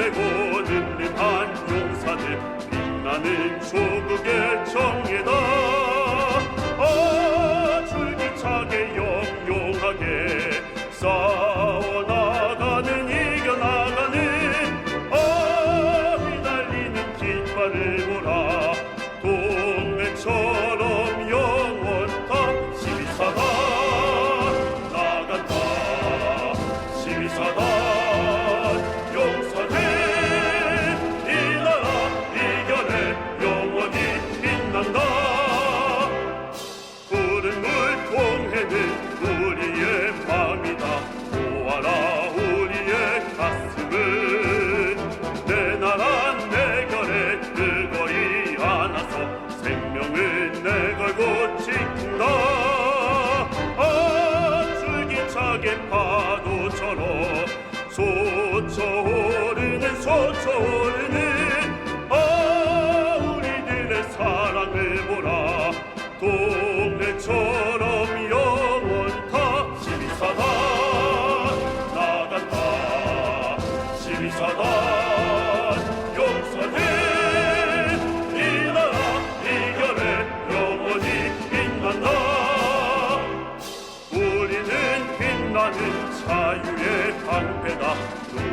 devo 파도처럼 솟아오르는 솟아오르는 up.